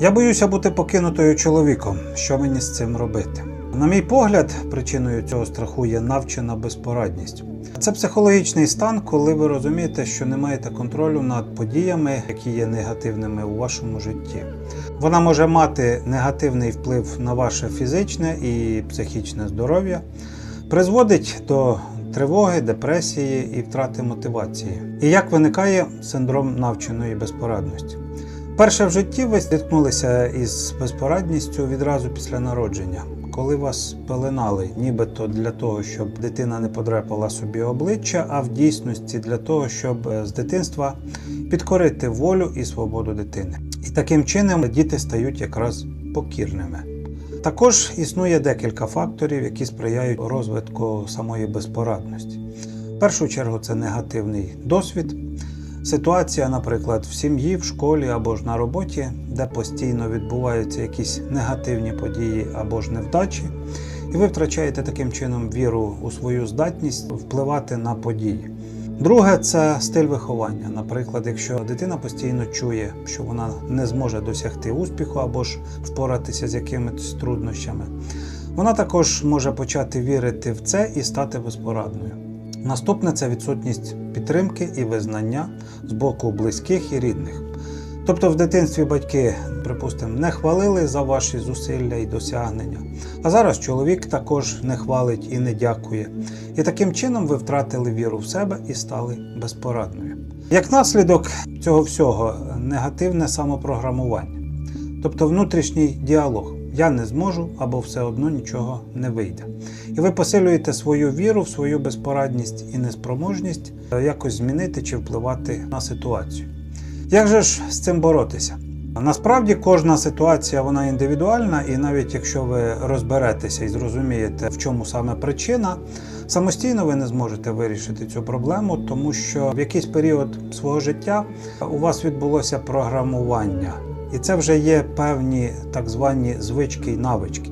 Я боюся бути покинутою чоловіком. Що мені з цим робити? На мій погляд, причиною цього страху є навчена безпорадність. Це психологічний стан, коли ви розумієте, що не маєте контролю над подіями, які є негативними у вашому житті. Вона може мати негативний вплив на ваше фізичне і психічне здоров'я, призводить до тривоги, депресії і втрати мотивації. І як виникає синдром навченої безпорадності? Перше в житті ви зіткнулися із безпорадністю відразу після народження, коли вас пеленали, нібито для того, щоб дитина не подряпала собі обличчя, а в дійсності для того, щоб е, з дитинства підкорити волю і свободу дитини. І таким чином діти стають якраз покірними. Також існує декілька факторів, які сприяють розвитку самої безпорадності. В першу чергу це негативний досвід. Ситуація, наприклад, в сім'ї, в школі або ж на роботі, де постійно відбуваються якісь негативні події або ж невдачі, і ви втрачаєте таким чином віру у свою здатність впливати на події. Друге це стиль виховання. Наприклад, якщо дитина постійно чує, що вона не зможе досягти успіху або ж впоратися з якимись труднощами, вона також може почати вірити в це і стати безпорадною. Наступне це відсутність підтримки і визнання з боку близьких і рідних. Тобто в дитинстві батьки, припустимо, не хвалили за ваші зусилля і досягнення, а зараз чоловік також не хвалить і не дякує. І таким чином ви втратили віру в себе і стали безпорадною. Як наслідок цього всього негативне самопрограмування, тобто внутрішній діалог. Я не зможу або все одно нічого не вийде. І ви посилюєте свою віру в свою безпорадність і неспроможність е, якось змінити чи впливати на ситуацію. Як же ж з цим боротися? Насправді кожна ситуація вона індивідуальна, і навіть якщо ви розберетеся і зрозумієте, в чому саме причина, самостійно ви не зможете вирішити цю проблему, тому що в якийсь період свого життя у вас відбулося програмування. І це вже є певні так звані звички і навички,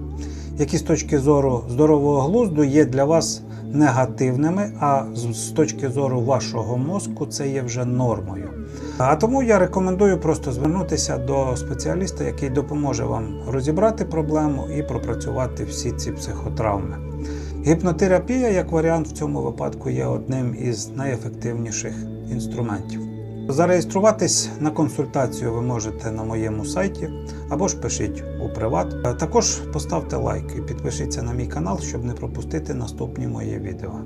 які з точки зору здорового глузду є для вас негативними, а з точки зору вашого мозку це є вже нормою. А тому я рекомендую просто звернутися до спеціаліста, який допоможе вам розібрати проблему і пропрацювати всі ці психотравми. Гіпнотерапія, як варіант, в цьому випадку є одним із найефективніших інструментів. Зареєструватись на консультацію ви можете на моєму сайті або ж пишіть у приват. Також поставте лайк і підпишіться на мій канал, щоб не пропустити наступні мої відео.